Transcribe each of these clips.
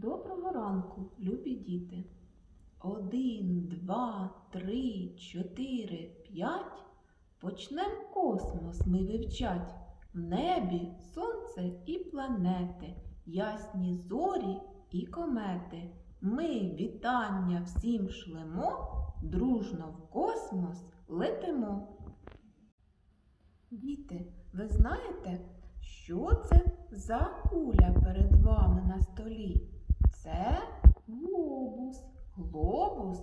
Доброго ранку, любі діти. Один, два, три, чотири, п'ять. Почнем космос ми вивчать. В небі сонце і планети, ясні зорі і комети. Ми вітання всім шлемо, дружно в космос летимо. Діти, ви знаєте, що це за куля перед вами на столі? Це глобус. Глобус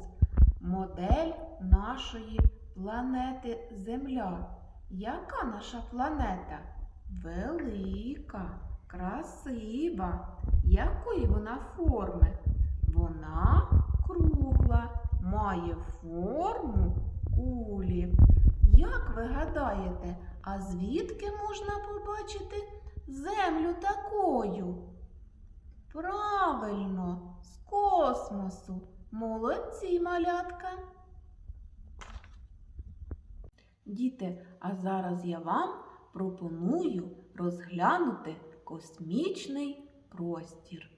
модель нашої планети Земля. Яка наша планета? Велика, красива. Якої вона форми? Вона кругла, має форму кулі. Як ви гадаєте, а звідки можна побачити землю такою? Правильно, з космосу. Молодці, малятка. Діти, а зараз я вам пропоную розглянути космічний простір.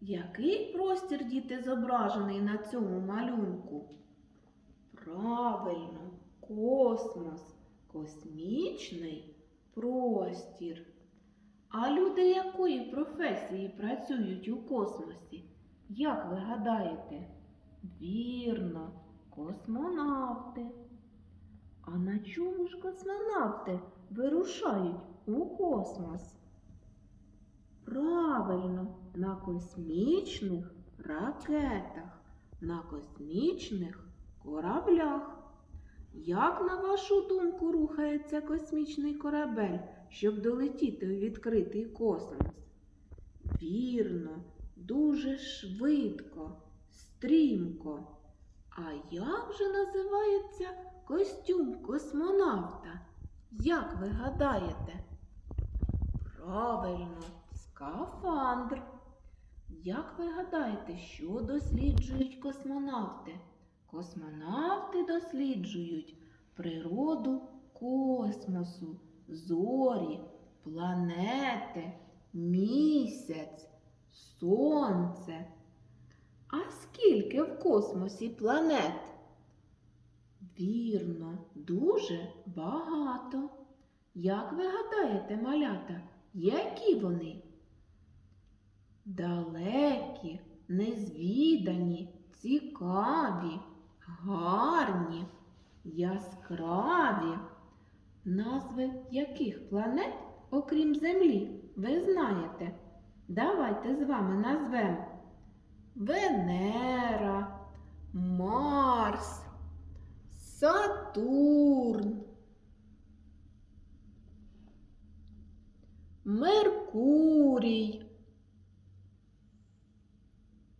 Який простір, діти, зображений на цьому малюнку? Правильно, космос, космічний простір. А люди якої професії працюють у космосі? Як ви гадаєте? Вірно, космонавти. А на чому ж космонавти вирушають у космос? Правильно, на космічних ракетах, на космічних кораблях. Як, на вашу думку, рухається космічний корабель, щоб долетіти у відкритий космос? Вірно, дуже швидко, стрімко. А як же називається костюм космонавта? Як ви гадаєте? Правильно, скафандр. Як ви гадаєте, що досліджують космонавти? Космонавти досліджують природу космосу, зорі, планети, місяць, сонце. А скільки в космосі планет? Вірно, дуже багато. Як ви гадаєте, малята, які вони? Далекі, незвідані, цікаві, гарні, яскраві. Назви яких планет, окрім Землі, ви знаєте? Давайте з вами назвемо Венера, Марс, Сатурн, Меркурій,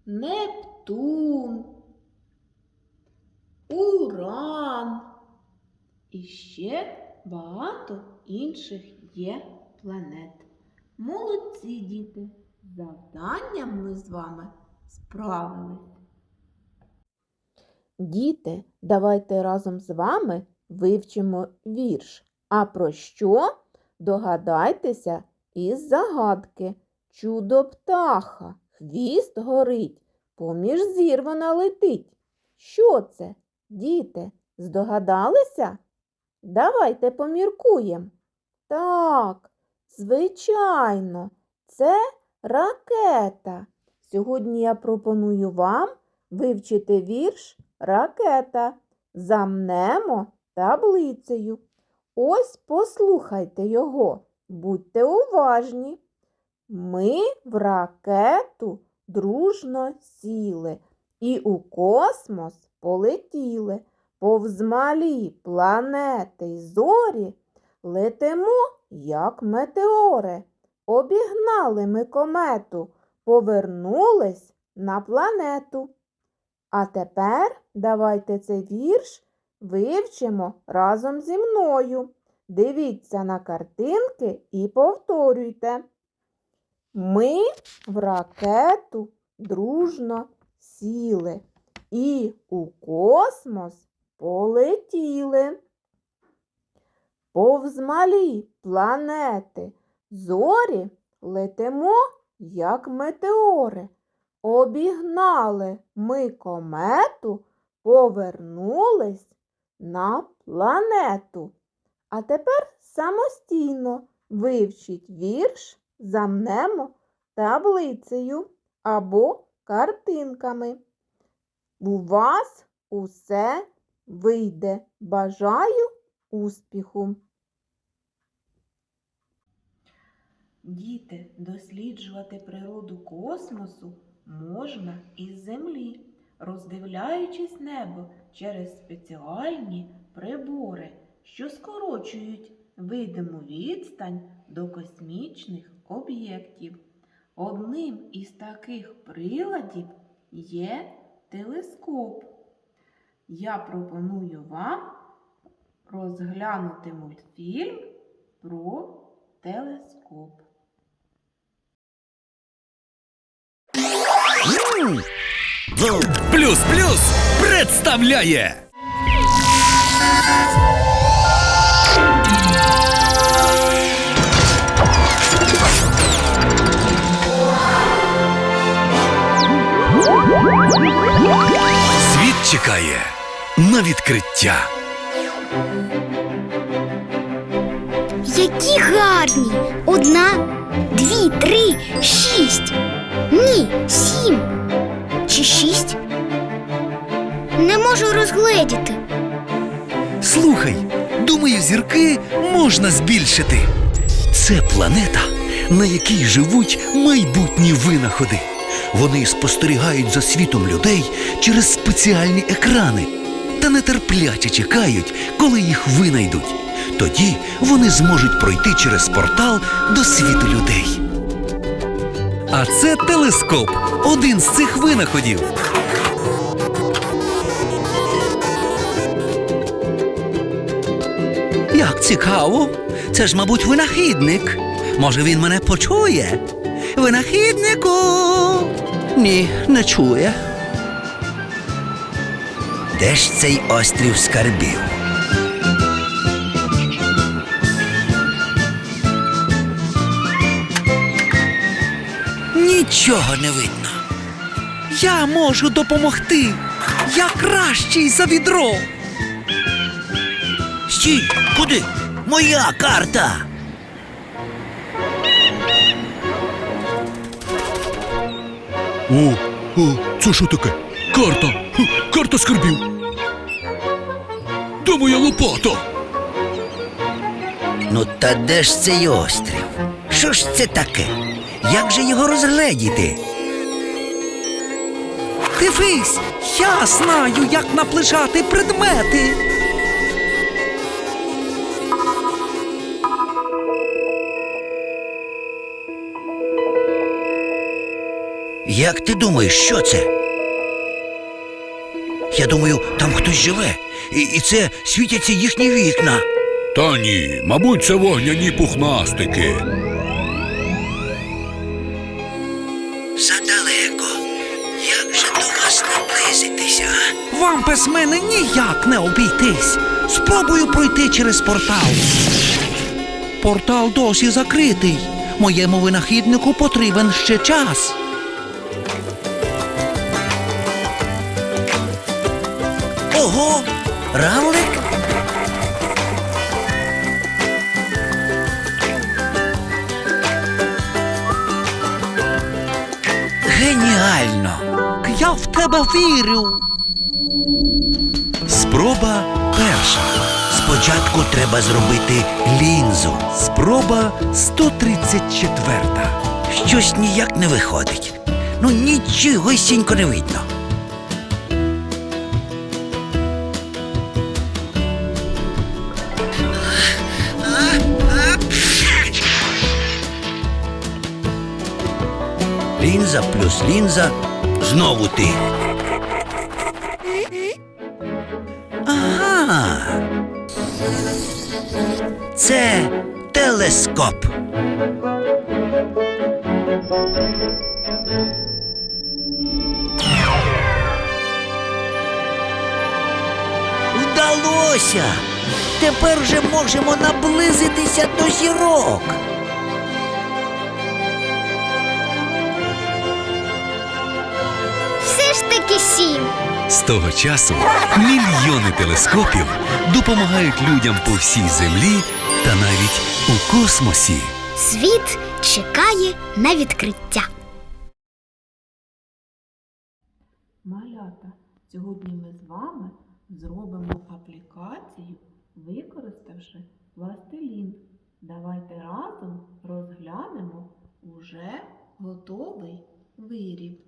Нептун, Уран і ще багато інших є планет. Молодці діти! Завданням ми з вами справились. Діти, давайте разом з вами вивчимо вірш. А про що? Догадайтеся із загадки. Чудо птаха, хвіст горить, поміж зір вона летить. Що це, діти, здогадалися? Давайте поміркуємо. Так, звичайно, це ракета. Сьогодні я пропоную вам вивчити вірш Ракета. Замнемо таблицею. Ось послухайте його, будьте уважні. Ми в ракету дружно сіли і у космос полетіли. Повз малі планети й зорі летимо, як метеори. Обігнали ми комету, повернулись на планету. А тепер давайте цей вірш вивчимо разом зі мною. Дивіться на картинки і повторюйте. Ми в ракету дружно сіли і у космос полетіли. Повз малі планети зорі летимо, як метеори. Обігнали ми комету, повернулись на планету. А тепер самостійно вивчіть вірш замнемо таблицею або картинками. У вас усе вийде. Бажаю успіху! Діти, досліджувати природу космосу можна із землі, роздивляючись небо через спеціальні прибори, що скорочують видиму відстань до космічних об'єктів. Одним із таких приладів є телескоп. Я пропоную вам розглянути мультфільм про телескоп. Плюс плюс представляє чекає на відкриття. Які гарні! Одна, дві, три, шість. Ні, сім. Чи шість? Не можу розгледіти. Слухай, думаю, зірки можна збільшити. Це планета, на якій живуть майбутні винаходи. Вони спостерігають за світом людей через спеціальні екрани та нетерпляче чекають, коли їх винайдуть. Тоді вони зможуть пройти через портал до світу людей. А це телескоп, один з цих винаходів. Як цікаво. Це ж, мабуть, винахідник. Може, він мене почує? Винахіднику. Ні, не чує. Де ж цей острів скарбів? Нічого не видно. Я можу допомогти. Я кращий за відро. Стій, куди? Моя карта. О, о, це що таке? Карта. Карта скарбів. Де моя лопата? Ну, та де ж цей острів? Що ж це таке? Як же його розгледіти? Дивись, я знаю, як наближати предмети. Як ти думаєш, що це? Я думаю, там хтось живе, і, і це світяться їхні вікна. Та ні, мабуть, це вогняні пухнастики. Задалеко. Як же до вас наблизитися? Вам без мене ніяк не обійтись. Спробую пройти через портал. Портал досі закритий. Моєму винахіднику потрібен ще час. Ого! Равлик? Геніально! Я в тебе вірю. Спроба перша. Спочатку треба зробити лінзу. Спроба 134. Щось ніяк не виходить. Ну нічогосінько не видно. Лінза плюс лінза. Знову ти. Ага. Це телескоп. Вдалося! Тепер вже можемо наблизитися до зірок. Сім. З того часу мільйони телескопів допомагають людям по всій землі та навіть у космосі. Світ чекає на відкриття. Малята, сьогодні ми з вами зробимо аплікацію, використавши пластилін. Давайте разом розглянемо уже готовий виріб.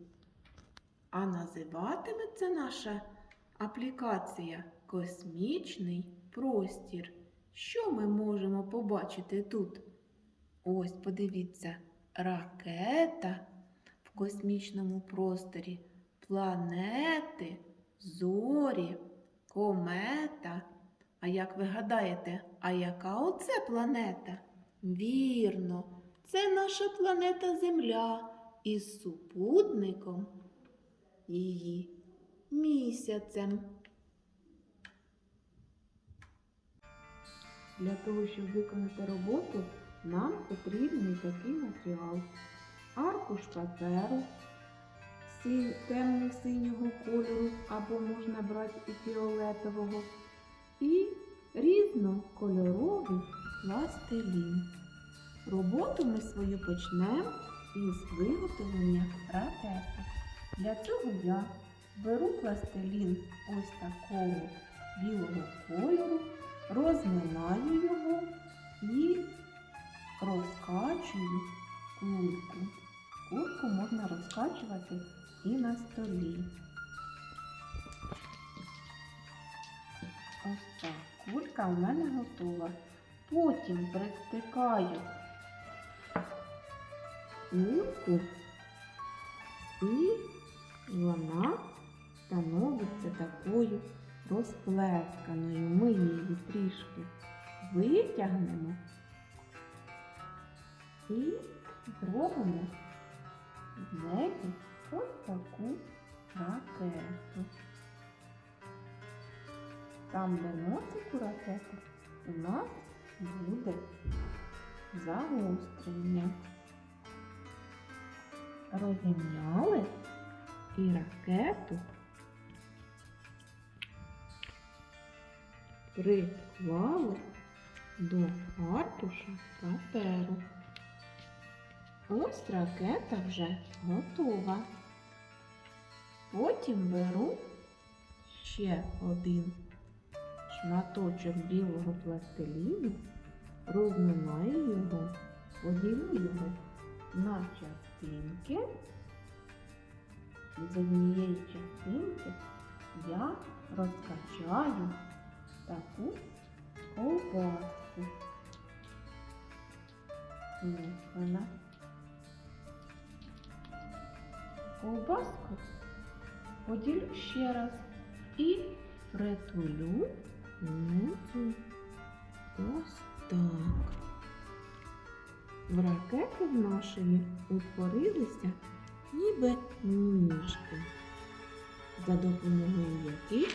А називатиметься наша аплікація Космічний простір. Що ми можемо побачити тут? Ось подивіться, ракета в космічному просторі, планети, зорі, комета. А як ви гадаєте, а яка оце планета? Вірно, це наша планета Земля із супутником її місяцем. Для того, щоб виконати роботу, нам потрібний такий матеріал. Аркуш паперу синь- темно-синього кольору, або можна брати і фіолетового, і різнокольоровий пластилін. Роботу ми свою почнемо із виготовлення ракеток. Для цього я беру пластилін ось такого білого кольору, розминаю його і розкачую кульку. Кульку можна розкачувати і на столі. Ось так. Кулька в мене готова. Потім пристикаю кульку і вона становиться такою розплесканою. Ми її трішки витягнемо і зробимо з неї ось таку ракету. Там, де носик у ракети, у нас буде загострення. Розімняли і ракету приклали до аркуша паперу. Ось ракета вже готова. Потім беру ще один шматочок білого пластиліну, розминаю його, поділю його на частинки. З однієї частинки я розкачаю таку ковбаску. Ось вона. Ковбаску поділю ще раз і притулю внизу. Ось так. В ракети в нашої утворилися ніби ніжки, за допомогою яких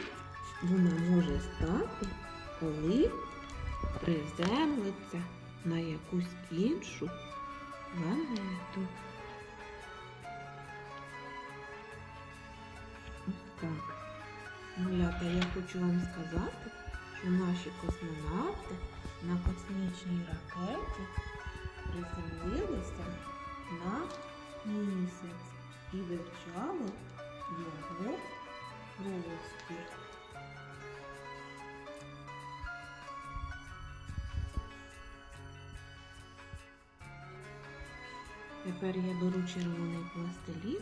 вона може стати, коли приземлиться на якусь іншу планету. Ось так. Малята, я хочу вам сказати, що наші космонавти на космічній ракеті приземлилися на місяць і вивчали його простір. Тепер я беру червоний пластилін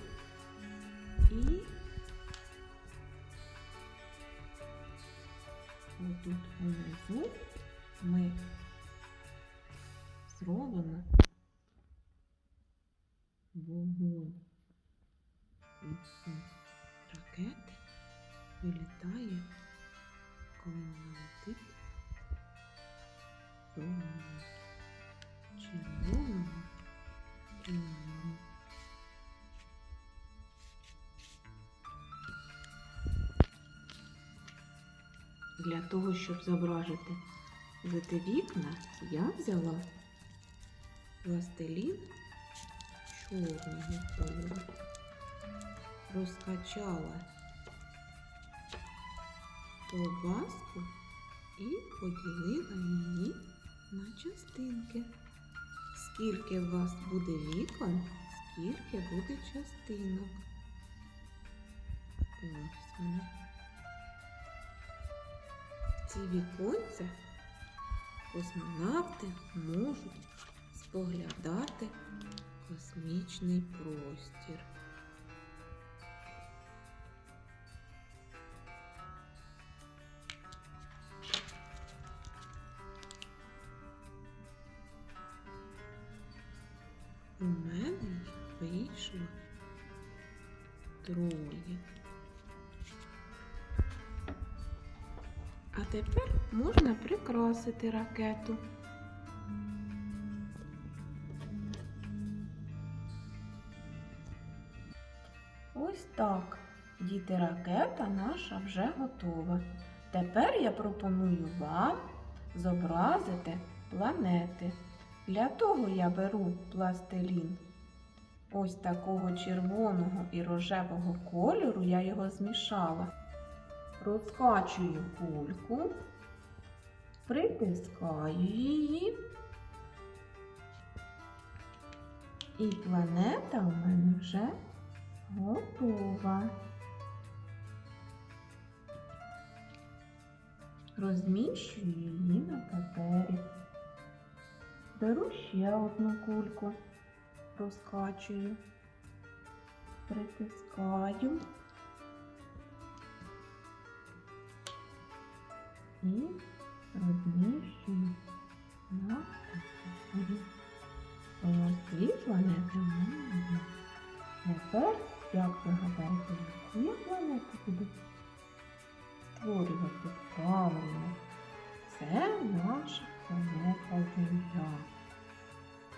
і отут внизу ми зробимо вогонь. Ракети вилітає, коли вона летить зеленого, червоного кольору. Для того, щоб зображити жити вікна, я взяла пластилін чорного кольору, розкачала ковбаску і поділила її на частинки. Скільки у вас буде вікон, скільки буде частинок. Ось вони. Ці віконця космонавти можуть споглядати космічний простір. У мене вийшло троє. А тепер можна прикрасити ракету. Діти, ракета наша вже готова. Тепер я пропоную вам зобразити планети. Для того я беру пластилін. Ось такого червоного і рожевого кольору я його змішала. Розкачую кульку, притискаю її. І планета у мене вже готова. Розміщую її на папері. Беру ще одну кульку, розкачую, притискаю і розміщую на папері. Ось дві планети в. Тепер, як ви гадаєте, яку я планету буду створювати правильно? Це наша планета Земля.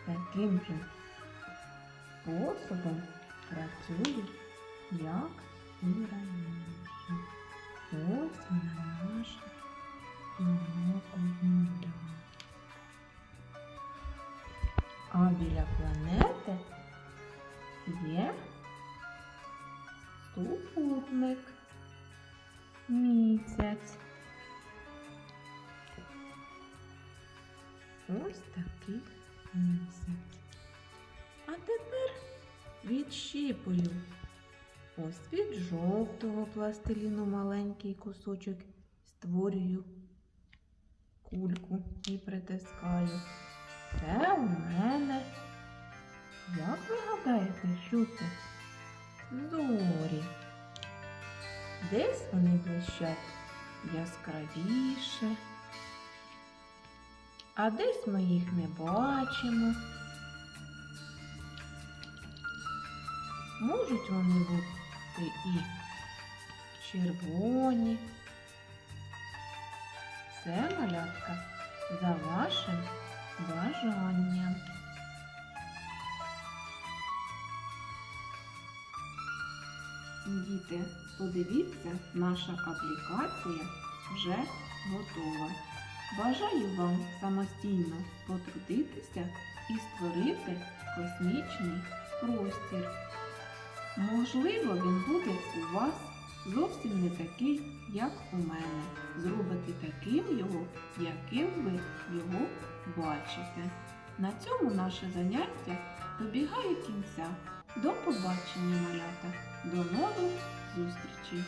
Таким же способом працює, як і раніше. Ось вона наша планета Земля. А біля планети є супутник місяць. Ось такий місяць. А тепер відщіпую ось від жовтого пластиліну маленький кусочок, створюю кульку і притискаю. Це у мене. Як ви гадаєте, що це? Зорі. Десь вони блищать яскравіше, а десь ми їх не бачимо. Можуть вони бути і червоні. Це малятка за вашим бажанням. Діти, подивіться, наша аплікація вже готова. Бажаю вам самостійно потрудитися і створити космічний простір. Можливо, він буде у вас зовсім не такий, як у мене. Зробите таким його, яким ви його бачите. На цьому наше заняття добігає кінця. До побачення, малята! До нових зустрічей!